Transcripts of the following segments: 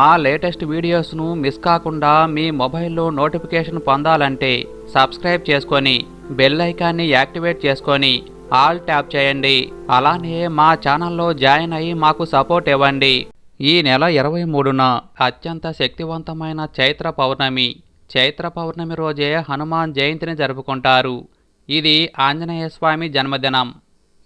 మా latest వీడియోస్ను miss కాకుండా మీ మొబైల్లో నోటిఫికేషన్ పొందాలంటే సబ్స్క్రైబ్ చేసుకొని బెల్ ఐకాన్ని యాక్టివేట్ చేసుకొని ఆల్ ట్యాప్ చేయండి. అలానే మా ఛానల్లో జాయిన్ అయ్యి మాకు సపోర్ట్ ఇవ్వండి. ఈ నెల ఇరవై మూడున అత్యంత శక్తివంతమైన చైత్ర పౌర్ణమి. చైత్ర పౌర్ణమి రోజే హనుమాన్ జయంతిని జరుపుకుంటారు. ఇది ఆంజనేయ స్వామి జన్మదినం.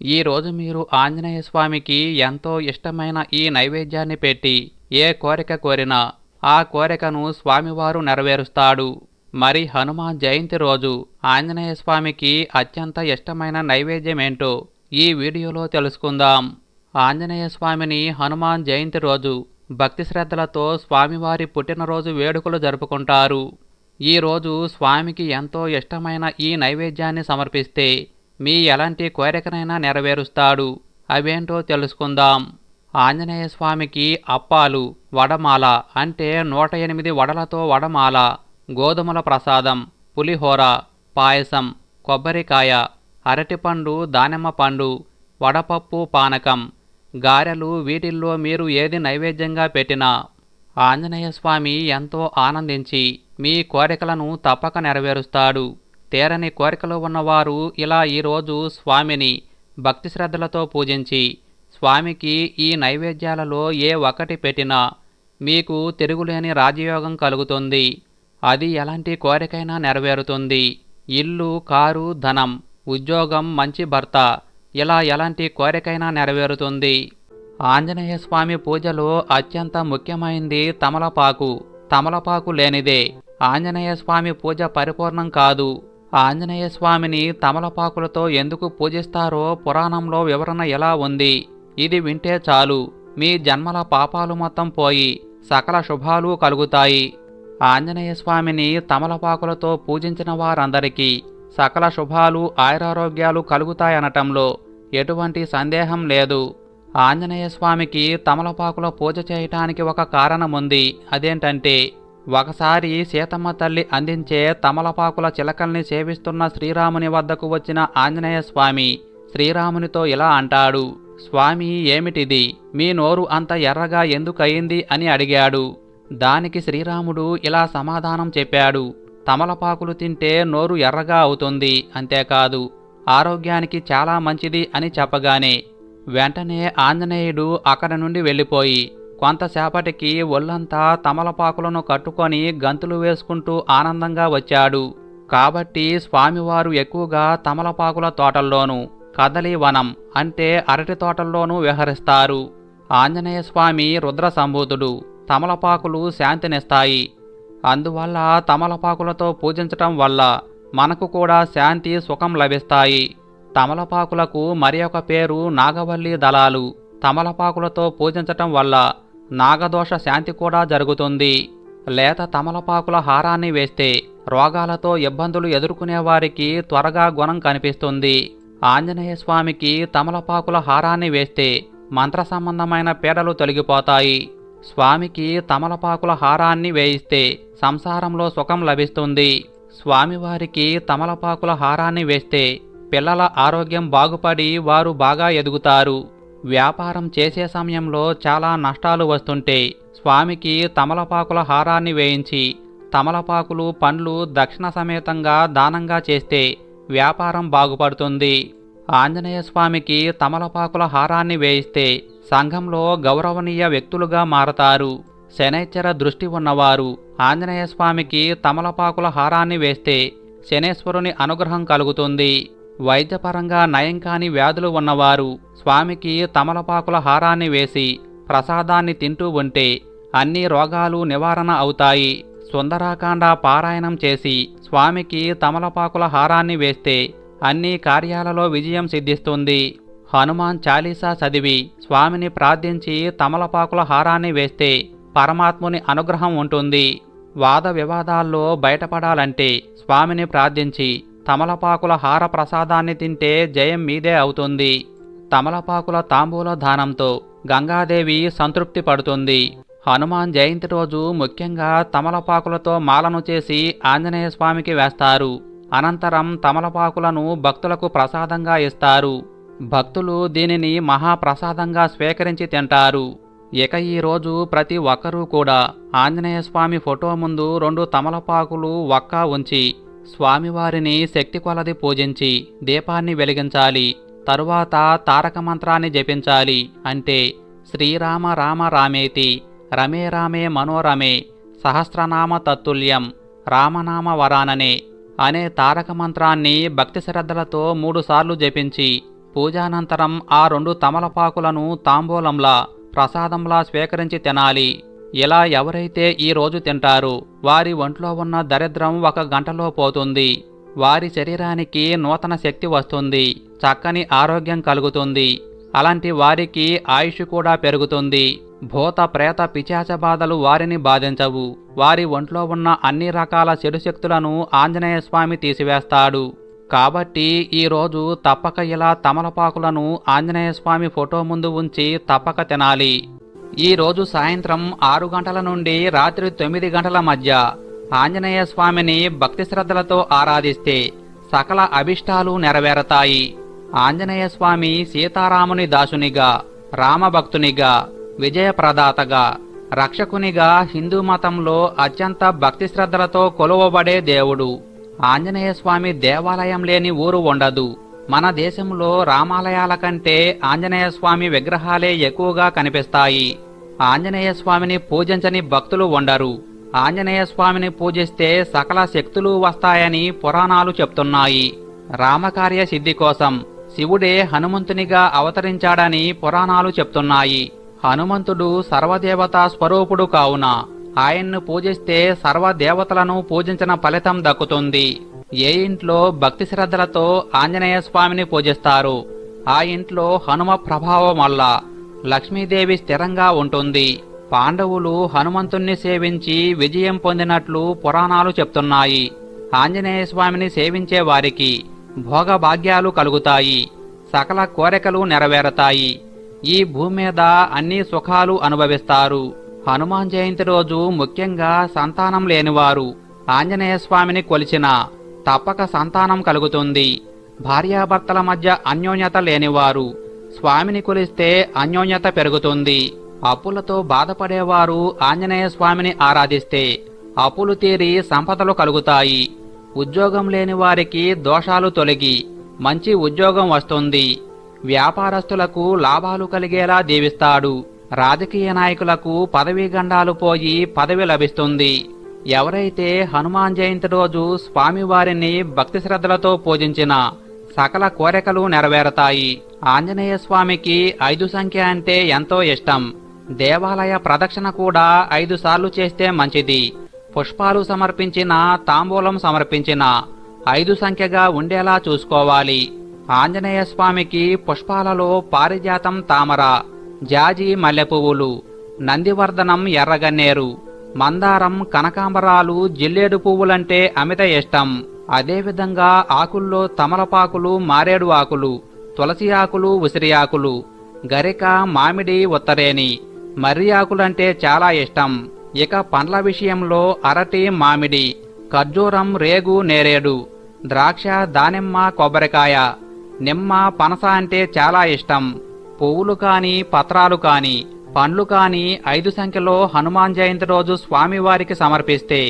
ఈ రోజు మీరు ఆంజనేయ స్వామికి ఎంతో ఇష్టమైన ఈ నైవేద్యాన్ని పెట్టి ఏ కోరిక కోరినా ఆ కోరికను స్వామివారు నెరవేరుస్తాడు. మరి హనుమాన్ జయంతి రోజు ఆంజనేయ స్వామికి అత్యంత ఇష్టమైన నైవేద్యం ఏంటో ఈ వీడియోలో తెలుసుకుందాం. ఆంజనేయ స్వామిని హనుమాన్ జయంతి రోజు భక్తి శ్రద్ధలతో స్వామివారి పుట్టినరోజు వేడుకలు జరుపుకుంటారు. ఈ రోజు స్వామికి ఎంతో ఇష్టమైన ఈ నైవేద్యాన్ని సమర్పిస్తే మీ ఎలాంటి కోరికనైనా నెరవేరుస్తాడు. అవేంటో తెలుసుకుందాం. ఆంజనేయ స్వామికి అప్పాలు వడమాల అంటే నూట ఎనిమిది వడలతో వడమాల గోధుమల ప్రసాదం పులిహోర పాయసం కొబ్బరికాయ అరటిపండు దానిమ్మ పండు వడపప్పు పానకం గారెలు వీటిల్లో మీరు ఏది నైవేద్యంగా పెట్టినా ఆంజనేయ స్వామి ఎంతో ఆనందించి మీ కోరికలను తప్పక నెరవేరుస్తాడు. తీరని కోరికలు ఉన్నవారు ఇలా ఈరోజు స్వామిని భక్తి శ్రద్ధలతో పూజించి స్వామికి ఈ నైవేద్యాలలో ఏ ఒకటి పెట్టినా మీకు తిరుగులేని రాజయోగం కలుగుతుంది. అది ఎలాంటి కోరికైనా నెరవేరుతుంది. ఇల్లు కారు ధనం ఉద్యోగం మంచి భర్త ఇలా ఎలాంటి కోరికైనా నెరవేరుతుంది. ఆంజనేయ స్వామి పూజలో అత్యంత ముఖ్యమైంది తమలపాకు. తమలపాకు లేనిదే ఆంజనేయ స్వామి పూజ పరిపూర్ణం కాదు. ఆంజనేయ స్వామిని తమలపాకులతో ఎందుకు పూజిస్తారో పురాణంలో వివరణ ఎలా ఉంది? ఇది వింటే చాలు. మీ జన్మల పాపాలు మొత్తం పోయి సకల శుభాలు కలుగుతాయి. ఆంజనేయ స్వామిని తమలపాకులతో పూజించిన వారందరికీ సకల శుభాలు ఆయురారోగ్యాలు కలుగుతాయనటంలో ఎటువంటి సందేహం లేదు. ఆంజనేయ స్వామికి తమలపాకుల పూజ చేయటానికి ఒక కారణముంది. అదేంటంటే ఒకసారి సీతమ్మ తల్లి అందించే తమలపాకుల చిలకల్ని సేవిస్తున్న శ్రీరాముని వద్దకు వచ్చిన ఆంజనేయ స్వామి శ్రీరామునితో ఇలా అంటాడు. స్వామి ఏమిటిది? మీ నోరు అంత ఎర్రగా ఎందుకయింది? అని అడిగాడు. దానికి శ్రీరాముడు ఇలా సమాధానం చెప్పాడు. తమలపాకులు తింటే నోరు ఎర్రగా అవుతుంది అంతేకాదు ఆరోగ్యానికి చాలా మంచిది అని చెప్పగానే వెంటనే ఆంజనేయుడు అక్కడి నుండి వెళ్ళిపోయి కొంతసేపటికి ఒళ్ళంతా తమలపాకులను కట్టుకొని గంతులు వేసుకుంటూ ఆనందంగా వచ్చాడు. కాబట్టి స్వామివారు ఎక్కువగా తమలపాకుల తోటల్లోనూ కదలీవనం అంటే అరటి తోటల్లోనూ విహరిస్తారు. ఆంజనేయ స్వామి రుద్ర సంభూతుడు తమలపాకులు శాంతినిస్తాయి అందువల్ల తమలపాకులతో పూజించటం వల్ల మనకు కూడా శాంతి సుఖం లభిస్తాయి. తమలపాకులకు మరి ఒక పేరు నాగవల్లి దళాలు. తమలపాకులతో పూజించటం వల్ల నాగదోష శాంతి కూడా జరుగుతుంది. లేత తమలపాకుల హారాన్ని వేస్తే రోగాలతో ఇబ్బందులు ఎదుర్కొనే వారికి త్వరగా గుణం కనిపిస్తుంది. ఆంజనేయ స్వామికి తమలపాకుల హారాన్ని వేస్తే మంత్ర సంబంధమైన పీడలు తొలగిపోతాయి. స్వామికి తమలపాకుల హారాన్ని వేయిస్తే సంసారంలో సుఖం లభిస్తుంది. స్వామివారికి తమలపాకుల హారాన్ని వేస్తే పిల్లల ఆరోగ్యం బాగుపడి వారు బాగా ఎదుగుతారు. వ్యాపారం చేసే సమయంలో చాలా నష్టాలు వస్తుంటే స్వామికి తమలపాకుల హారాన్ని వేయించి తమలపాకులు పండ్లు దక్షిణ సమేతంగా దానంగా చేస్తే వ్యాపారం బాగుపడుతుంది. ఆంజనేయ స్వామికి తమలపాకుల హారాన్ని వేయిస్తే సంఘంలో గౌరవనీయ వ్యక్తులుగా మారతారు. శనైశ్చర దృష్టి ఉన్నవారు ఆంజనేయ స్వామికి తమలపాకుల హారాన్ని వేస్తే శనేశ్వరుని అనుగ్రహం కలుగుతుంది. వైద్యపరంగా నయం కాని వ్యాధులు ఉన్నవారు స్వామికి తమలపాకుల హారాన్ని వేసి ప్రసాదాన్ని తింటూ ఉంటే అన్ని రోగాలు నివారణ అవుతాయి. సుందరాకాండ పారాయణం చేసి స్వామికి తమలపాకుల హారాన్ని వేస్తే అన్ని కార్యాలలో విజయం సిద్ధిస్తుంది. హనుమాన్ చాలీసా చదివి స్వామిని ప్రార్థించి తమలపాకుల హారాన్ని వేస్తే పరమాత్ముని అనుగ్రహం ఉంటుంది. వాద వివాదాల్లో బయటపడాలంటే స్వామిని ప్రార్థించి తమలపాకుల హార ప్రసాదాన్ని తింటే జయం మీదే అవుతుంది. తమలపాకుల తాంబూల దానంతో గంగాదేవి సంతృప్తి పడుతుంది. హనుమాన్ జయంతి రోజు ముఖ్యంగా తమలపాకులతో మాలను చేసి ఆంజనేయ స్వామికి వేస్తారు. అనంతరం తమలపాకులను భక్తులకు ప్రసాదంగా ఇస్తారు. భక్తులు దీనిని మహాప్రసాదంగా స్వీకరించి తింటారు. ఇక ఈ రోజు ప్రతి ఒక్కరూ కూడా ఆంజనేయ స్వామి ఫోటో ముందు రెండు తమలపాకులు ఒక్క ఉంచి స్వామివారిని శక్తి కొలది పూజించి దీపాన్ని వెలిగించాలి. తరువాత తారక మంత్రాన్ని జపించాలి. అంటే శ్రీరామ రామ రామేతి రమే రామే మనోరమే సహస్రనామ తత్తుల్యం రామనామ వరాననే. అనే తారక మంత్రాన్ని భక్తి శ్రద్ధలతో మూడుసార్లు జపించి పూజానంతరం ఆ రెండు తమలపాకులను తాంబూలంలా ప్రసాదంలా స్వీకరించి తినాలి. ఇలా ఎవరైతే ఈ రోజు తింటారో వారి ఒంట్లో ఉన్న దరిద్రం ఒక గంటలో పోతుంది. వారి శరీరానికి నూతన శక్తి వస్తుంది చక్కని ఆరోగ్యం కలుగుతుంది. అలాంటి వారికి ఆయుష్ కూడా పెరుగుతుంది. భూత ప్రేత పిచాచ బాధలు వారిని బాధించవు. వారి ఒంట్లో ఉన్న అన్ని రకాల చెడు శక్తులను ఆంజనేయ స్వామి తీసివేస్తాడు. కాబట్టి ఈరోజు తప్పక ఇలా తమలపాకులను ఆంజనేయ స్వామి ఫోటో ముందు ఉంచి తప్పక తినాలి. ఈరోజు సాయంత్రం ఆరు గంటల నుండి రాత్రి తొమ్మిది గంటల మధ్య ఆంజనేయ స్వామిని భక్తి శ్రద్ధలతో ఆరాధిస్తే సకల అభిష్టాలు నెరవేరతాయి. ఆంజనేయస్వామి సీతారాముని దాసునిగా రామభక్తునిగా విజయప్రదాతగా రక్షకునిగా హిందూ మతంలో అత్యంత భక్తి శ్రద్ధలతో కొలువబడే దేవుడు. ఆంజనేయస్వామి దేవాలయం లేని ఊరు ఉండదు. మన దేశంలో రామాలయాల కంటే ఆంజనేయస్వామి విగ్రహాలే ఎక్కువగా కనిపిస్తాయి. ఆంజనేయస్వామిని పూజించని భక్తులు ఉండరు. ఆంజనేయస్వామిని పూజిస్తే సకల శక్తులు వస్తాయని పురాణాలు చెప్తున్నాయి. రామకార్య సిద్ధి కోసం శివుడే హనుమంతునిగా అవతరించాడని పురాణాలు చెప్తున్నాయి. హనుమంతుడు సర్వదేవతా స్వరూపుడు కావున ఆయన్ను పూజిస్తే సర్వదేవతలను పూజించిన ఫలితం దక్కుతుంది. ఏ ఇంట్లో భక్తి శ్రద్ధలతో ఆంజనేయ స్వామిని పూజిస్తారు ఆ ఇంట్లో హనుమ ప్రభావం వల్ల లక్ష్మీదేవి స్థిరంగా ఉంటుంది. పాండవులు హనుమంతుణ్ణి సేవించి విజయం పొందినట్లు పురాణాలు చెప్తున్నాయి. ఆంజనేయ స్వామిని సేవించే వారికి భోగభాగ్యాలు కలుగుతాయి. సకల కోరికలు నెరవేరతాయి. ఈ భూమి మీద అన్ని సుఖాలు అనుభవిస్తారు. హనుమాన్ జయంతి రోజు ముఖ్యంగా సంతానం లేనివారు ఆంజనేయ స్వామిని కొలిచిన తప్పక సంతానం కలుగుతుంది. భార్యాభర్తల మధ్య అన్యోన్యత లేనివారు స్వామిని కొలిస్తే అన్యోన్యత పెరుగుతుంది. అప్పులతో బాధపడేవారు ఆంజనేయ స్వామిని ఆరాధిస్తే అప్పులు తీరి సంపదలు కలుగుతాయి. ఉద్యోగం లేని వారికి దోషాలు తొలగి మంచి ఉద్యోగం వస్తుంది. వ్యాపారస్తులకు లాభాలు కలిగేలా దీవిస్తాడు రాజకీయ నాయకులకు పదవీ గండాలు పోయి పదవి లభిస్తుంది. ఎవరైతే హనుమాన్ జయంతి రోజు స్వామివారిని భక్తి శ్రద్ధలతో పూజించిన సకల కోరికలు నెరవేరతాయి. ఆంజనేయ స్వామికి ఐదు సంఖ్య అంటే ఎంతో ఇష్టం. దేవాలయ ప్రదక్షిణ కూడా ఐదు సార్లు చేస్తే మంచిది. పుష్పాలు సమర్పించిన తాంబూలం సమర్పించిన ఐదు సంఖ్యగా ఉండేలా చూసుకోవాలి. ఆంజనేయ స్వామికి పుష్పాలలో పారిజాతం తామర జాజి మల్లెపువ్వులు నందివర్ధనం ఎర్రగన్నేరు మందారం కనకాంబరాలు జిల్లేడు పువ్వులంటే అమిత ఇష్టం. అదేవిధంగా ఆకుల్లో తమలపాకులు మారేడు ఆకులు తులసి ఆకులు ఉసిరి ఆకులు గరిక మామిడి ఉత్తరేని మర్రి ఆకులంటే చాలా ఇష్టం. ఇక పండ్ల విషయంలో అరటి మామిడి ఖర్జూరం రేగు నేరేడు ద్రాక్ష దానిమ్మ కొబ్బరికాయ. నిమ్మ పనస అంటే చాలా ఇష్టం. పువ్వులు కాని పత్రాలు కాని పండ్లు కాని ఐదు సంఖ్యలో హనుమాన్ జయంతి రోజు స్వామివారికి సమర్పిస్తే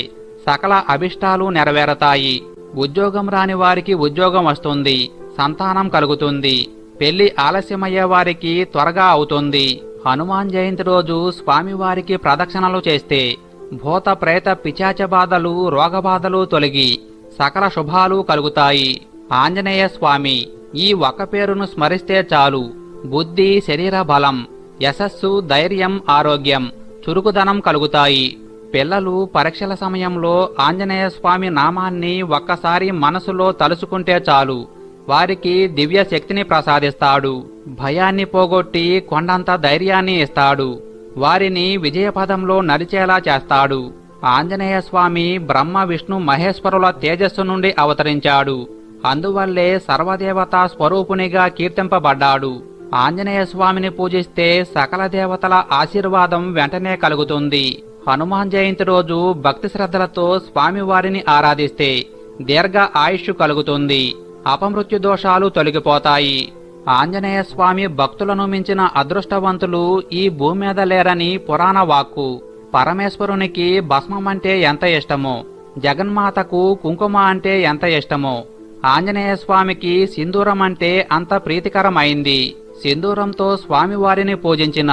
సకల అభిష్టాలు నెరవేరతాయి. ఉద్యోగం రాని వారికి ఉద్యోగం వస్తుంది సంతానం కలుగుతుంది పెళ్ళి ఆలస్యమయ్యే వారికి త్వరగా అవుతుంది. హనుమాన్ జయంతి రోజు స్వామివారికి ప్రదక్షిణలు చేస్తే భూత ప్రేత పిచాచ బాధలు రోగబాధలు తొలగి సకల శుభాలు కలుగుతాయి. ఆంజనేయ స్వామి ఈ ఒక్క పేరును స్మరిస్తే చాలు. బుద్ధి శరీర బలం యశస్సు ధైర్యం ఆరోగ్యం చురుకుదనం కలుగుతాయి. పిల్లలు పరీక్షల సమయంలో ఆంజనేయ స్వామి నామాన్ని ఒక్కసారి మనసులో తలుచుకుంటే చాలు. వారికి దివ్య శక్తిని ప్రసాదిస్తాడు. భయాన్ని పోగొట్టి కొండంత ధైర్యాన్ని ఇస్తాడు. వారిని విజయపదంలో నడిచేలా చేస్తాడు. ఆంజనేయ స్వామి బ్రహ్మ విష్ణు మహేశ్వరుల తేజస్సు నుండి అవతరించాడు. అందువల్లే సర్వదేవతా స్వరూపునిగా కీర్తింపబడ్డాడు. ఆంజనేయ స్వామిని పూజిస్తే సకల దేవతల ఆశీర్వాదం వెంటనే కలుగుతుంది. హనుమాన్ జయంతి రోజు భక్తి శ్రద్ధలతో స్వామివారిని ఆరాధిస్తే దీర్ఘ ఆయుష్ కలుగుతుంది. అపమృత్యు దోషాలు తొలగిపోతాయి. ఆంజనేయ స్వామి భక్తులను మించిన అదృష్టవంతులు ఈ భూమి మీద లేరని పురాణ వాక్కు. పరమేశ్వరునికి భస్మం అంటే ఎంత ఇష్టమో జగన్మాతకు కుంకుమ అంటే ఎంత ఇష్టమో ఆంజనేయ స్వామికి సింధూరం అంటే అంత ప్రీతికరమైంది. సింధూరంతో స్వామివారిని పూజించిన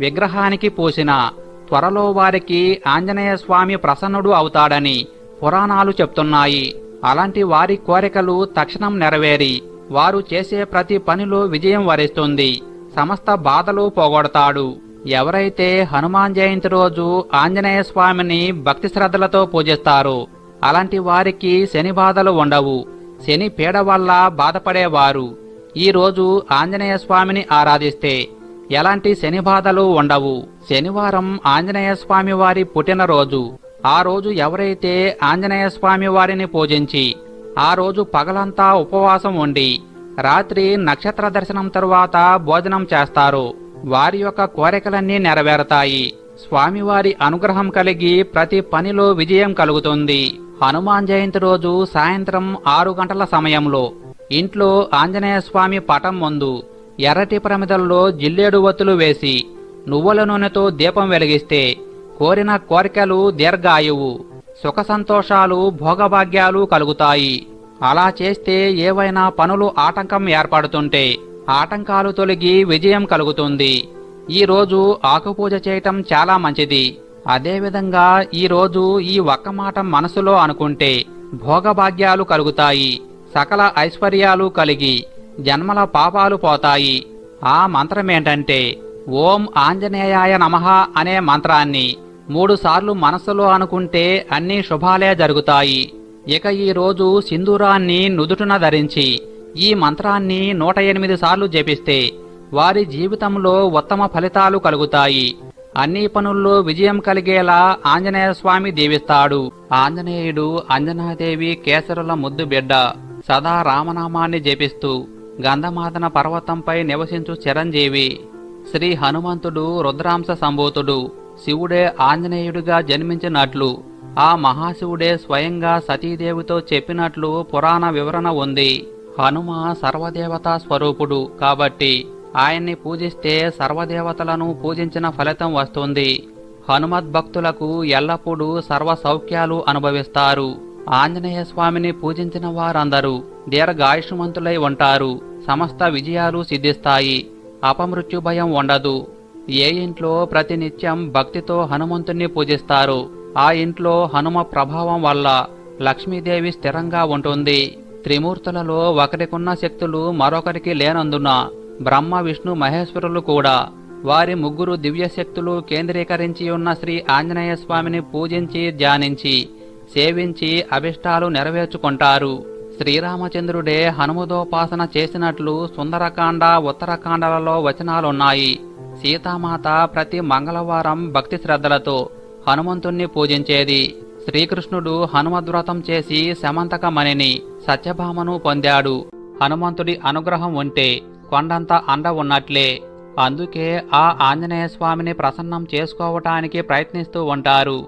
విగ్రహానికి పూసిన త్వరలో వారికి ఆంజనేయ స్వామి ప్రసన్నుడు అవుతాడని పురాణాలు చెప్తున్నాయి. అలాంటి వారి కోరికలు తక్షణం నెరవేరి. వారు చేసే ప్రతి పనిలో విజయం వరిస్తుంది. సమస్త బాధలు పోగొడతాడు. ఎవరైతే హనుమాన్ జయంతి రోజు ఆంజనేయ స్వామిని భక్తి శ్రద్ధలతో పూజిస్తారో అలాంటి వారికి శని బాధలు ఉండవు. శని పీడ వల్ల బాధపడేవారు. ఈ రోజు ఆంజనేయ స్వామిని ఆరాధిస్తే ఎలాంటి శని బాధలు ఉండవు. శనివారం ఆంజనేయ స్వామి వారి పుట్టినరోజు. ఆ రోజు ఎవరైతే ఆంజనేయ స్వామి వారిని పూజించి ఆ రోజు పగలంతా ఉపవాసం ఉండి రాత్రి నక్షత్ర దర్శనం తరువాత భోజనం చేస్తారు వారి యొక్క కోరికలన్నీ నెరవేరతాయి. స్వామివారి అనుగ్రహం కలిగి ప్రతి పనిలో విజయం కలుగుతుంది. హనుమాన్ జయంతి రోజు సాయంత్రం ఆరు గంటల సమయంలో ఇంట్లో ఆంజనేయ స్వామి పటం ముందు ఎర్రటి ప్రమిదల్లో జిల్లేడు ఒత్తులు వేసి నువ్వుల నూనెతో దీపం వెలిగిస్తే కోరిన కోరికలు దీర్ఘాయువు సుఖ సంతోషాలు భోగభాగ్యాలు కలుగుతాయి. అలా చేస్తే ఏవైనా పనులు ఆటంకం ఏర్పడుతుంటే ఆటంకాలు తొలగి విజయం కలుగుతుంది. ఈ రోజు ఆకుపూజ చేయటం చాలా మంచిది. అదేవిధంగా ఈ రోజు ఈ ఒక్క మాట మనసులో అనుకుంటే భోగభాగ్యాలు కలుగుతాయి సకల ఐశ్వర్యాలు కలిగి జన్మల పాపాలు పోతాయి. ఆ మంత్రమేంటంటే ఓం ఆంజనేయాయ నమః అనే మంత్రాన్ని మూడుసార్లు మనసులో అనుకుంటే అన్ని శుభాలే జరుగుతాయి. ఇక ఈ రోజు సింధూరాన్ని నుదుటున ధరించి ఈ మంత్రాన్ని నూట ఎనిమిది సార్లు జపిస్తే వారి జీవితంలో ఉత్తమ ఫలితాలు కలుగుతాయి. అన్ని పనుల్లో విజయం కలిగేలా ఆంజనేయ స్వామి దీవిస్తాడు. ఆంజనేయుడు అంజనాదేవి కేసరుల ముద్దు బిడ్డ. సదా రామనామాన్ని జపిస్తూ గంధమాదన పర్వతంపై నివసించు చిరంజీవి. శ్రీ హనుమంతుడు రుద్రాంశ సంభూతుడు శివుడే ఆంజనేయుడిగా జన్మించినట్లు ఆ మహాశివుడే స్వయంగా సతీదేవితో చెప్పినట్లు పురాణ వివరణ ఉంది. హనుమ సర్వదేవతా స్వరూపుడు కాబట్టి ఆయన్ని పూజిస్తే సర్వదేవతలను పూజించిన ఫలితం వస్తుంది. హనుమద్భక్తులకు ఎల్లప్పుడూ సర్వ సౌఖ్యాలు అనుభవిస్తారు. ఆంజనేయ స్వామిని పూజించిన వారందరూ దీర్ఘాయుష్మంతులై ఉంటారు. సమస్త విజయాలు సిద్ధిస్తాయి. అపమృత్యు భయం ఉండదు. ఏ ఇంట్లో ప్రతినిత్యం భక్తితో హనుమంతుణ్ణి పూజిస్తారు ఆ ఇంట్లో హనుమ ప్రభావం వల్ల లక్ష్మీదేవి స్థిరంగా ఉంటుంది. త్రిమూర్తులలో ఒకరికున్న శక్తులు మరొకరికి లేనందున బ్రహ్మ విష్ణు మహేశ్వరులు కూడా వారి ముగ్గురు దివ్య శక్తులు కేంద్రీకరించి ఉన్న శ్రీ ఆంజనేయ స్వామిని పూజించి ధ్యానించి సేవించి అభిష్టాలు నెరవేర్చుకుంటారు. శ్రీరామచంద్రుడే హనుమదోపాసన చేసినట్లు సుందరకాండ ఉత్తరకాండలలో వచనాలున్నాయి. సీతామాత ప్రతి మంగళవారం భక్తి శ్రద్ధలతో హనుమంతుణ్ణి పూజించేది. శ్రీకృష్ణుడు హనుమద్వ్రతం చేసి శమంతకమణిని సత్యభామను పొందాడు. హనుమంతుడి అనుగ్రహం ఉంటే కొండంత అండ ఉన్నట్లే. అందుకే ఆ ఆంజనేయ స్వామిని ప్రసన్నం చేసుకోవటానికి ప్రయత్నిస్తూ ఉంటారు.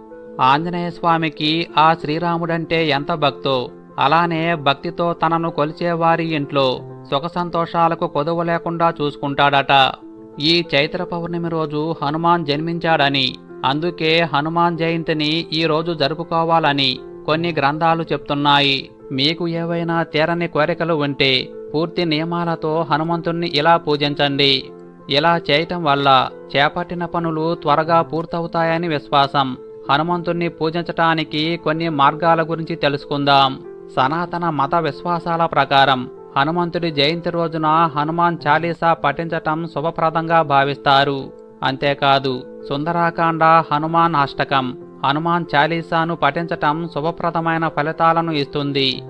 ఆంజనేయ స్వామికి ఆ శ్రీరాముడంటే ఎంత భక్తో! అలానే భక్తితో తనను కొలిచేవారి ఇంట్లో సుఖ సంతోషాలకు కొదువ లేకుండా చూసుకుంటాడట. ఈ చైత్ర పౌర్ణమి రోజు హనుమాన్ జన్మించాడని అందుకే హనుమాన్ జయంతిని ఈ రోజు జరుపుకోవాలని కొన్ని గ్రంథాలు చెప్తున్నాయి. మీకు ఏవైనా తీరని కోరికలు ఉంటే పూర్తి నియమాలతో హనుమంతుణ్ణి ఇలా పూజించండి. ఇలా చేయటం వల్ల చేపట్టిన పనులు త్వరగా పూర్తవుతాయని విశ్వాసం. హనుమంతుణ్ణి పూజించటానికి కొన్ని మార్గాల గురించి తెలుసుకుందాం. సనాతన మత విశ్వాసాల ప్రకారం హనుమంతుడి జయంతి రోజున హనుమాన్ చాలీసా పఠించటం శుభప్రదంగా భావిస్తారు. అంతేకాదు సుందరాకాండ హనుమాన్ అష్టకం హనుమాన్ చాలీసాను పఠించటం శుభప్రదమైన ఫలితాలను ఇస్తుంది.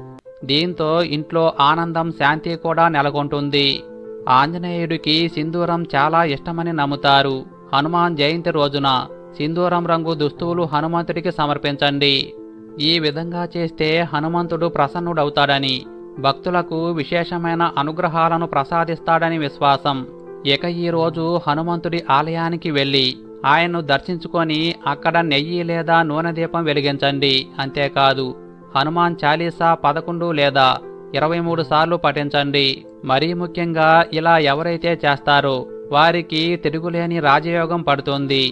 దీంతో ఇంట్లో ఆనందం శాంతి కూడా నెలకొంటుంది. ఆంజనేయుడికి సింధూరం చాలా ఇష్టమని నమ్ముతారు. హనుమాన్ జయంతి రోజున సింధూరం రంగు దుస్తువులు హనుమంతుడికి సమర్పించండి. ఈ విధంగా చేస్తే హనుమంతుడు ప్రసన్నుడవుతాడని భక్తులకు విశేషమైన అనుగ్రహాలను ప్రసాదిస్తాడని విశ్వాసం. ఇక ఈ రోజు హనుమంతుడి ఆలయానికి వెళ్ళి ఆయన్ను దర్శించుకొని అక్కడ నెయ్యి లేదా నూనె దీపం వెలిగించండి. అంతేకాదు హనుమాన్ చాలీసా పదకొండు లేదా ఇరవై మూడు సార్లు పఠించండి. మరీ ముఖ్యంగా ఇలా ఎవరైతే చేస్తారో వారికి తిరుగులేని రాజయోగం పడుతుంది.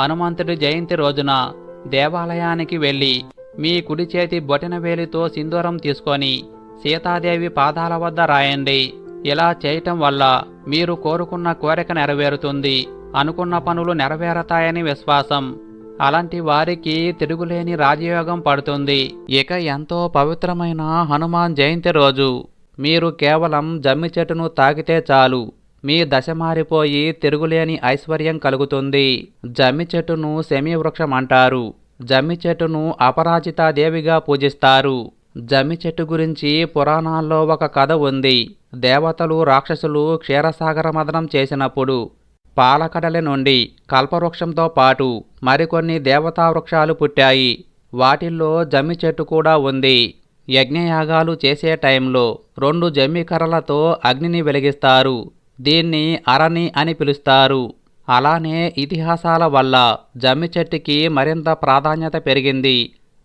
హనుమంతుడి జయంతి రోజున దేవాలయానికి వెళ్ళి మీ కుడి చేతి బొటన వేలితో సింధూరం తీసుకొని సీతాదేవి పాదాల వద్ద రాయండి. ఇలా చేయటం వల్ల మీరు కోరుకున్న కోరిక నెరవేరుతుంది. అనుకున్న పనులు నెరవేరతాయని విశ్వాసం. అలాంటి వారికి తిరుగులేని రాజయోగం పడుతుంది. ఇక ఎంతో పవిత్రమైన హనుమాన్ జయంతి రోజు. మీరు కేవలం జమ్మి చెట్టును తాకితే చాలు. మీ దశ మారిపోయి తిరుగులేని ఐశ్వర్యం కలుగుతుంది. జమ్మి చెట్టును శమీ వృక్షం అంటారు. జమ్మి చెట్టును అపరాజితాదేవిగా పూజిస్తారు. జమ్మి చెట్టు గురించి పురాణాల్లో ఒక కథ ఉంది. దేవతలు రాక్షసులు క్షీరసాగర మదనం చేసినప్పుడు పాలకడలి నుండి కల్పవృక్షంతో పాటు మరికొన్ని దేవతా వృక్షాలు పుట్టాయి. వాటిల్లో జమ్మి చెట్టు కూడా ఉంది. యజ్ఞయాగాలు చేసే టైంలో రెండు జమ్మి కర్రలతో అగ్నిని వెలిగిస్తారు. దీన్ని అరణి అని పిలుస్తారు. అలానే ఇతిహాసాల వల్ల జమ్మి చెట్టుకి మరింత ప్రాధాన్యత పెరిగింది.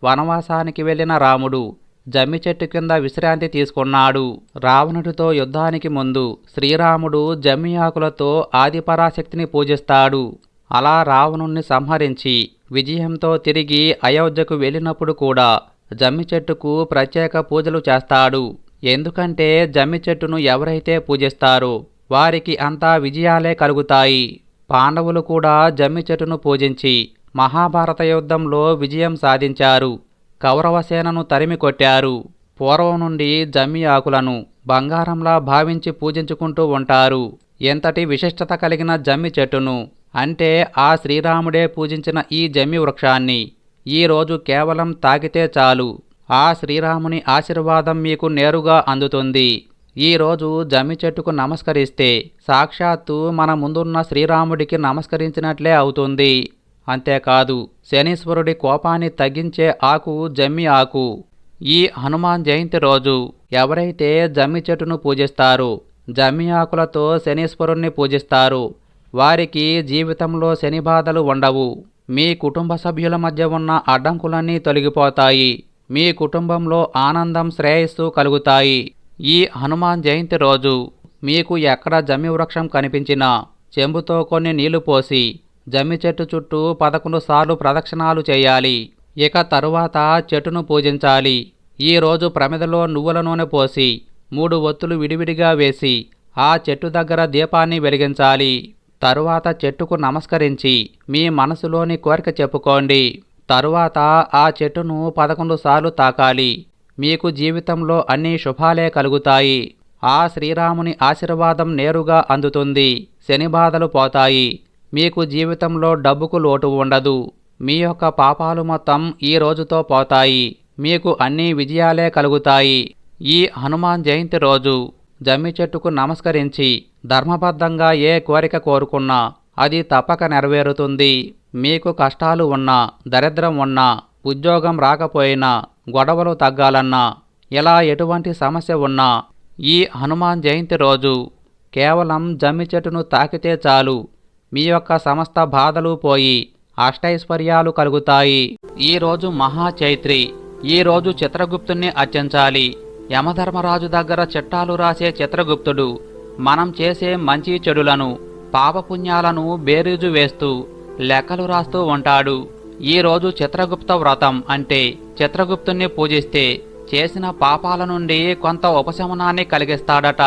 వనవాసానికి వెళ్ళిన రాముడు జమ్మి చెట్టు కింద విశ్రాంతి తీసుకున్నాడు. రావణుడితో యుద్ధానికి ముందు శ్రీరాముడు జమ్మి ఆకులతో ఆదిపరాశక్తిని పూజిస్తాడు. అలా రావణుణ్ణి సంహరించి విజయంతో తిరిగి అయోధ్యకు వెళ్ళినప్పుడు కూడా జమ్మి చెట్టుకు ప్రత్యేక పూజలు చేస్తాడు. ఎందుకంటే జమ్మి చెట్టును ఎవరైతే పూజిస్తారో వారికి అంతా విజయాలే కలుగుతాయి. పాండవులు కూడా జమ్మి చెట్టును పూజించి మహాభారత యుద్ధంలో విజయం సాధించారు. కౌరవసేనను తరిమి కొట్టారు. పూర్వం నుండి జమ్మి ఆకులను బంగారంలా భావించి పూజించుకుంటూ ఉంటారు. ఎంతటి విశిష్టత కలిగిన జమ్మి చెట్టును అంటే ఆ శ్రీరాముడే పూజించిన ఈ జమ్మి వృక్షాన్ని ఈరోజు కేవలం తాకితే చాలు. ఆ శ్రీరాముని ఆశీర్వాదం మీకు నేరుగా అందుతుంది. ఈరోజు జమ్మి చెట్టుకు నమస్కరిస్తే సాక్షాత్తు మన ముందున్న శ్రీరాముడికి నమస్కరించినట్లే అవుతుంది. అంతేకాదు శనీశ్వరుడి కోపాన్ని తగ్గించే ఆకు జమ్మి ఆకు. ఈ హనుమాన్ జయంతి రోజు ఎవరైతే జమ్మి చెట్టును పూజిస్తారు జమ్మి ఆకులతో శనీశ్వరుణ్ణి పూజిస్తారు. వారికి జీవితంలో శని బాధలు ఉండవు. మీ కుటుంబ సభ్యుల మధ్య ఉన్న అడ్డంకులన్నీ తొలగిపోతాయి. మీ కుటుంబంలో ఆనందం శ్రేయస్సు కలుగుతాయి. ఈ హనుమాన్ జయంతి రోజు మీకు ఎక్కడ జమ్మి వృక్షం కనిపించినా చెంబుతో కొన్ని నీళ్ళు పోసి జమ్మి చెట్టు చుట్టూ పదకొండు సార్లు ప్రదక్షిణాలు చేయాలి. ఇక తరువాత చెట్టును పూజించాలి. ఈ రోజు ప్రమిదలో నువ్వుల నూనె పోసి మూడు ఒత్తులు విడివిడిగా వేసి ఆ చెట్టు దగ్గర దీపాన్ని వెలిగించాలి. తరువాత చెట్టుకు నమస్కరించి మీ మనసులోని కోరిక చెప్పుకోండి. తరువాత ఆ చెట్టును పదకొండు సార్లు తాకాలి. మీకు జీవితంలో అన్ని శుభాలే కలుగుతాయి. ఆ శ్రీరాముని ఆశీర్వాదం నేరుగా అందుతుంది. శని బాధలు పోతాయి. మీకు జీవితంలో డబ్బుకు లోటు ఉండదు. మీ యొక్క పాపాలు మొత్తం ఈ రోజుతో పోతాయి. మీకు అన్ని విజయాలే కలుగుతాయి. ఈ హనుమాన్ జయంతి రోజు జమ్మి చెట్టుకు నమస్కరించి ధర్మబద్ధంగా ఏ కోరిక కోరుకున్నా అది తప్పక నెరవేరుతుంది. మీకు కష్టాలు ఉన్నా దరిద్రం ఉన్నా ఉద్యోగం రాకపోయినా గొడవలు తగ్గాలన్నా ఇలా ఎటువంటి సమస్య ఉన్నా ఈ హనుమాన్ జయంతి రోజు కేవలం జమ్మి చెట్టును తాకితే చాలు. మీ యొక్క సమస్త బాధలు పోయి అష్టైశ్వర్యాలు కలుగుతాయి. ఈరోజు మహాచైత్రి. ఈరోజు చిత్రగుప్తుణ్ణి అర్చించాలి. యమధర్మరాజు దగ్గర చిట్టాలు రాసే చిత్రగుప్తుడు మనం చేసే మంచి చెడులను పాపపుణ్యాలను బేరీజు వేస్తూ లెక్కలు రాస్తూ ఉంటాడు. ఈరోజు చిత్రగుప్త వ్రతం అంటే చిత్రగుప్తుణ్ణి పూజిస్తే చేసిన పాపాల నుండి కొంత ఉపశమనాన్ని కలిగిస్తాడట.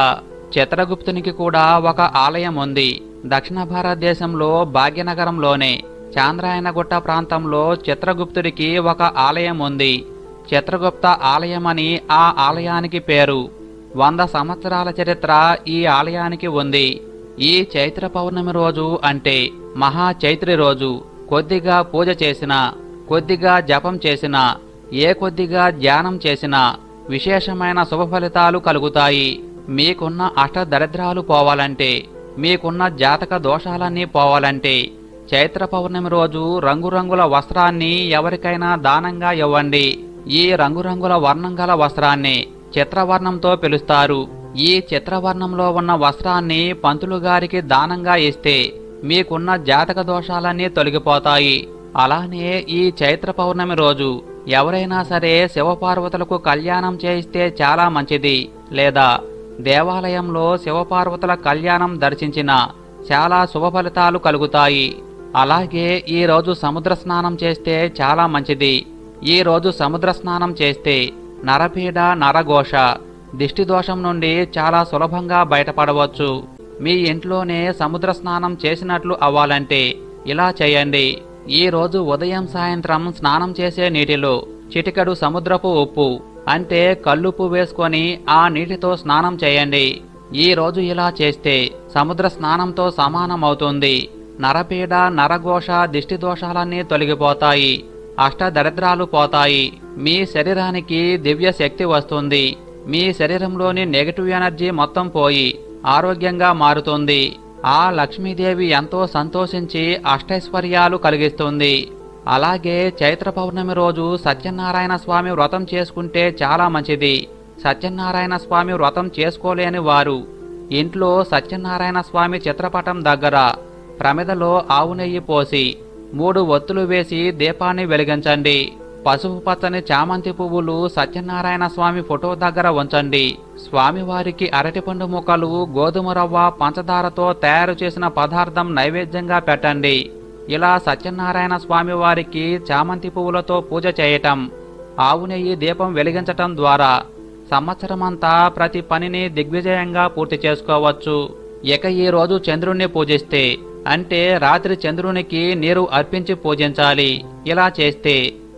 చిత్రగుప్తునికి కూడా ఒక ఆలయం ఉంది. దక్షిణ భారతదేశంలో భాగ్యనగరంలోనే చాంద్రాయనగుట్ట ప్రాంతంలో చిత్రగుప్తుడికి ఒక ఆలయం ఉంది. చిత్రగుప్త ఆలయమని ఆ ఆలయానికి పేరు. వంద సంవత్సరాల చరిత్ర ఈ ఆలయానికి ఉంది. ఈ చైత్ర పౌర్ణమి రోజు అంటే మహా చైత్రి రోజు. కొద్దిగా పూజ చేసినా కొద్దిగా జపం చేసినా ఏ కొద్దిగా ధ్యానం చేసినా విశేషమైన శుభ ఫలితాలు కలుగుతాయి. మీకున్న అష్ట దరిద్రాలు పోవాలంటే మీకున్న జాతక దోషాలన్నీ పోవాలంటే చైత్ర పౌర్ణమి రోజు రంగురంగుల వస్త్రాన్ని ఎవరికైనా దానంగా ఇవ్వండి. ఈ రంగురంగుల వర్ణం గల వస్త్రాన్ని చిత్రవర్ణంతో పిలుస్తారు. ఈ చిత్రవర్ణంలో ఉన్న వస్త్రాన్ని పంతులు గారికి దానంగా ఇస్తే మీకున్న జాతక దోషాలన్నీ తొలగిపోతాయి. అలానే ఈ చైత్ర పౌర్ణమి రోజు ఎవరైనా సరే శివపార్వతులకు కళ్యాణం చేయిస్తే చాలా మంచిది. లేదా దేవాలయంలో శివపార్వతుల కళ్యాణం దర్శించిన చాలా శుభ ఫలితాలు కలుగుతాయి. అలాగే ఈరోజు సముద్ర స్నానం చేస్తే చాలా మంచిది. ఈ రోజు సముద్ర స్నానం చేస్తే నరపీడ నరఘోష దిష్టి దోషం నుండి చాలా సులభంగా బయటపడవచ్చు. మీ ఇంట్లోనే సముద్ర స్నానం చేసినట్లు అవ్వాలంటే ఇలా చేయండి. ఈరోజు ఉదయం సాయంత్రం స్నానం చేసే నీటిలో చిటికెడు సముద్రపు ఉప్పు అంటే కల్లుప్పు వేసుకొని ఆ నీటితో స్నానం చేయండి. ఈ రోజు ఇలా చేస్తే సముద్ర స్నానంతో సమానమవుతుంది. నరపీడ నరఘోష దిష్టి దోషాలన్నీ తొలగిపోతాయి. అష్టదరిద్రాలు పోతాయి. మీ శరీరానికి దివ్య శక్తి వస్తుంది. మీ శరీరంలోని నెగటివ్ ఎనర్జీ మొత్తం పోయి ఆరోగ్యంగా మారుతుంది. ఆ లక్ష్మీదేవి ఎంతో సంతోషించి అష్టైశ్వర్యాలు కలిగిస్తుంది. అలాగే చైత్ర పౌర్ణమి రోజు సత్యనారాయణ స్వామి వ్రతం చేసుకుంటే చాలా మంచిది. సత్యనారాయణ స్వామి వ్రతం చేసుకోలేని వారు. ఇంట్లో సత్యనారాయణ స్వామి చిత్రపటం దగ్గర ప్రమిదలో ఆవు నెయ్యి పోసి మూడు ఒత్తులు వేసి దీపాన్ని వెలిగించండి. పసుపు పచ్చని చామంతి పువ్వులు సత్యనారాయణ స్వామి ఫోటో దగ్గర ఉంచండి. స్వామివారికి అరటిపండు ముక్కలు గోధుమ రవ్వ పంచదారతో తయారు చేసిన పదార్థం నైవేద్యంగా పెట్టండి. ఇలా సత్యనారాయణ స్వామి వారికి చామంతి పువ్వులతో పూజ చేయటం ఆవు నెయ్యి దీపం వెలిగించటం ద్వారా సంవత్సరమంతా ప్రతి పనిని దిగ్విజయంగా పూర్తి చేసుకోవచ్చు. ఇక ఈ రోజు చంద్రుణ్ణి పూజిస్తే అంటే రాత్రి చంద్రునికి నీరు అర్పించి పూజించాలి. ఇలా చేస్తే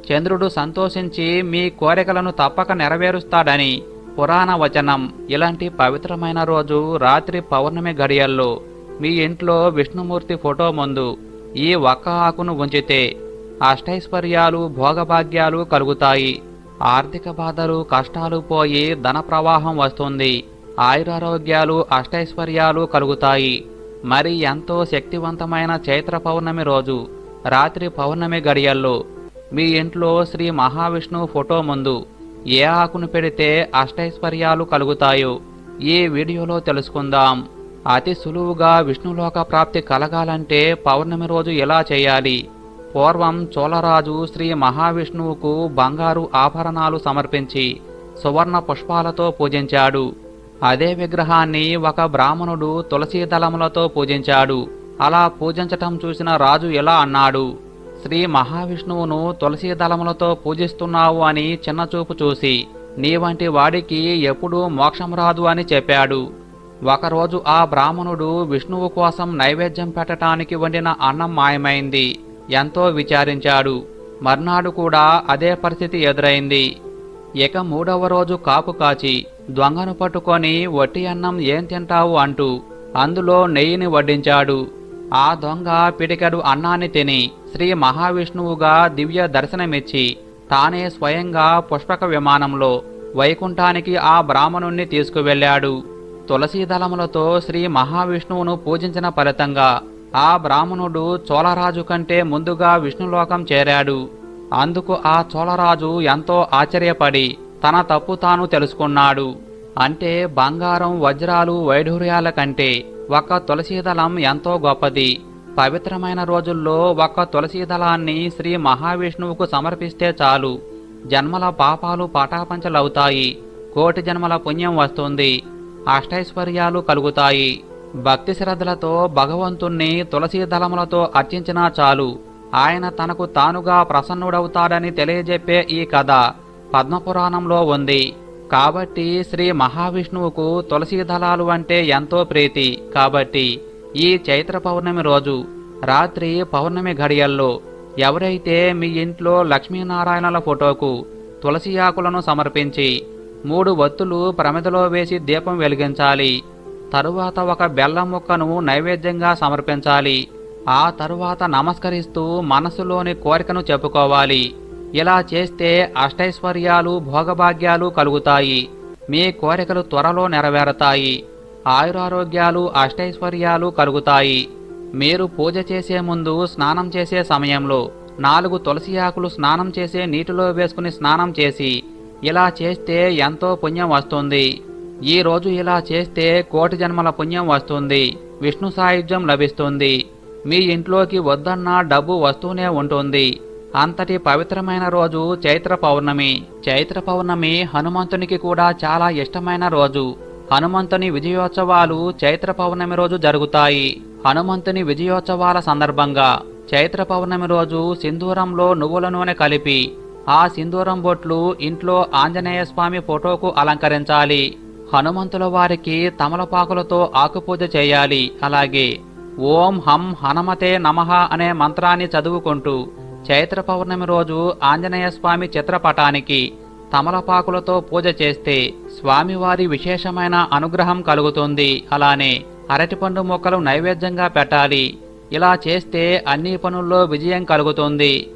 చంద్రుడు సంతోషించి మీ కోరికలను తప్పక నెరవేరుస్తాడని పురాణ వచనం. ఇలాంటి పవిత్రమైన రోజు రాత్రి పౌర్ణమి గడియల్లో మీ ఇంట్లో విష్ణుమూర్తి ఫోటో ముందు ఈ ఒక్క ఆకును ఉంచితే అష్టైశ్వర్యాలు భోగభాగ్యాలు కలుగుతాయి. ఆర్థిక బాధలు కష్టాలు పోయి ధన ప్రవాహం వస్తుంది. ఆయురారోగ్యాలు అష్టైశ్వర్యాలు కలుగుతాయి. మరి ఎంతో శక్తివంతమైన చైత్ర పౌర్ణమి రోజు రాత్రి పౌర్ణమి గడియల్లో మీ ఇంట్లో శ్రీ మహావిష్ణువు ఫోటో ముందు ఏ ఆకును పెడితే అష్టైశ్వర్యాలు కలుగుతాయో ఈ వీడియోలో తెలుసుకుందాం. అతి సులువుగా విష్ణులోక ప్రాప్తి కలగాలంటే పౌర్ణమి రోజు ఎలా చేయాలి? పూర్వం చోళరాజు శ్రీ మహావిష్ణువుకు బంగారు ఆభరణాలు సమర్పించి సువర్ణ పుష్పాలతో పూజించాడు. అదే విగ్రహాన్ని ఒక బ్రాహ్మణుడు తులసీదళములతో పూజించాడు. అలా పూజించటం చూసిన రాజు ఎలా అన్నాడు? శ్రీ మహావిష్ణువును తులసీ దళములతో పూజిస్తున్నావు అని చిన్నచూపు చూసి నీ వంటి వాడికి ఎప్పుడూ మోక్షం రాదు అని చెప్పాడు. ఒకరోజు ఆ బ్రాహ్మణుడు విష్ణువు కోసం నైవేద్యం పెట్టడానికి వండిన అన్నం మాయమైంది. ఎంతో విచారించాడు. మర్నాడు కూడా అదే పరిస్థితి ఎదురైంది. ఇక మూడవ రోజు కాపు కాచి దొంగను పట్టుకొని వట్టి అన్నం ఏం తింటావు అంటూ అందులో నెయ్యిని వడ్డించాడు. ఆ దొంగ పిడికడు అన్నాన్ని తిని శ్రీ మహావిష్ణువుగా దివ్య దర్శనమిచ్చి తానే స్వయంగా పుష్పక విమానంలో వైకుంఠానికి ఆ బ్రాహ్మణుణ్ణి తీసుకువెళ్ళాడు. తులసీదళములతో శ్రీ మహావిష్ణువును పూజించిన ఫలితంగా ఆ బ్రాహ్మణుడు చోళరాజు కంటే ముందుగా విష్ణులోకం చేరాడు. అందుకు ఆ చోళరాజు ఎంతో ఆశ్చర్యపడి తన తప్పు తాను తెలుసుకున్నాడు. అంటే బంగారం వజ్రాలు వైఢూర్యాల కంటే ఒక తులసీదళం ఎంతో గొప్పది. పవిత్రమైన రోజుల్లో ఒక్క తులసీదళాన్ని శ్రీ మహావిష్ణువుకు సమర్పిస్తే చాలు. జన్మల పాపాలు పటాపంచలవుతాయి. కోటి జన్మల పుణ్యం వస్తుంది. అష్టైశ్వర్యాలు కలుగుతాయి. భక్తి శ్రద్ధలతో భగవంతుణ్ణి తులసీ దళములతో అర్చించినా చాలు. ఆయన తనకు తానుగా ప్రసన్నుడవుతాడని తెలియజెప్పే ఈ కథ పద్మపురాణంలో ఉంది. కాబట్టి శ్రీ మహావిష్ణువుకు తులసి దళాలు అంటే ఎంతో ప్రీతి. కాబట్టి ఈ చైత్ర పౌర్ణమి రోజు రాత్రి పౌర్ణమి ఘడియల్లో ఎవరైతే మీ ఇంట్లో లక్ష్మీనారాయణల ఫోటోకు తులసి ఆకులను సమర్పించి మూడు వత్తులు ప్రమిదలో వేసి దీపం వెలిగించాలి తరువాత ఒక బెల్లం ముక్కను నైవేద్యంగా సమర్పించాలి ఆ తరువాత నమస్కరిస్తూ మనసులోని కోరికను చెప్పుకోవాలి. ఇలా చేస్తే అష్టైశ్వర్యాలు భోగభాగ్యాలు కలుగుతాయి. మీ కోరికలు త్వరలో నెరవేరతాయి. ఆయురారోగ్యాలు అష్టైశ్వర్యాలు కలుగుతాయి. మీరు పూజ చేసే ముందు స్నానం చేసే సమయంలో నాలుగు తులసి ఆకులు స్నానం చేసే నీటిలో వేసుకుని స్నానం చేసి ఇలా చేస్తే ఎంతో పుణ్యం వస్తుంది. ఈ రోజు ఇలా చేస్తే కోటి జన్మల పుణ్యం వస్తుంది. విష్ణు సాయుధ్యం లభిస్తుంది. మీ ఇంట్లోకి వద్దన్న డబ్బు వస్తూనే ఉంటుంది. అంతటి పవిత్రమైన రోజు చైత్ర పౌర్ణమి. చైత్ర పౌర్ణమి హనుమంతునికి కూడా చాలా ఇష్టమైన రోజు. హనుమంతుని విజయోత్సవాలు చైత్ర పౌర్ణమి రోజు జరుగుతాయి. హనుమంతుని విజయోత్సవాల సందర్భంగా చైత్ర పౌర్ణమి రోజు సింధూరంలో నువ్వుల నూనె కలిపి ఆ సింధూరం బొట్లు ఇంట్లో ఆంజనేయ స్వామి ఫోటోకు అలంకరించాలి. హనుమంతుల వారికి తమలపాకులతో ఆకుపూజ చేయాలి. అలాగే ఓం హం హనుమతే నమః అనే మంత్రాన్ని చదువుకుంటూ చైత్ర పౌర్ణమి రోజు ఆంజనేయ స్వామి చిత్రపటానికి తమలపాకులతో పూజ చేస్తే స్వామివారి విశేషమైన అనుగ్రహం కలుగుతుంది. అలానే అరటిపండు మొక్కలు నైవేద్యంగా పెట్టాలి. ఇలా చేస్తే అన్ని పనుల్లో విజయం కలుగుతుంది.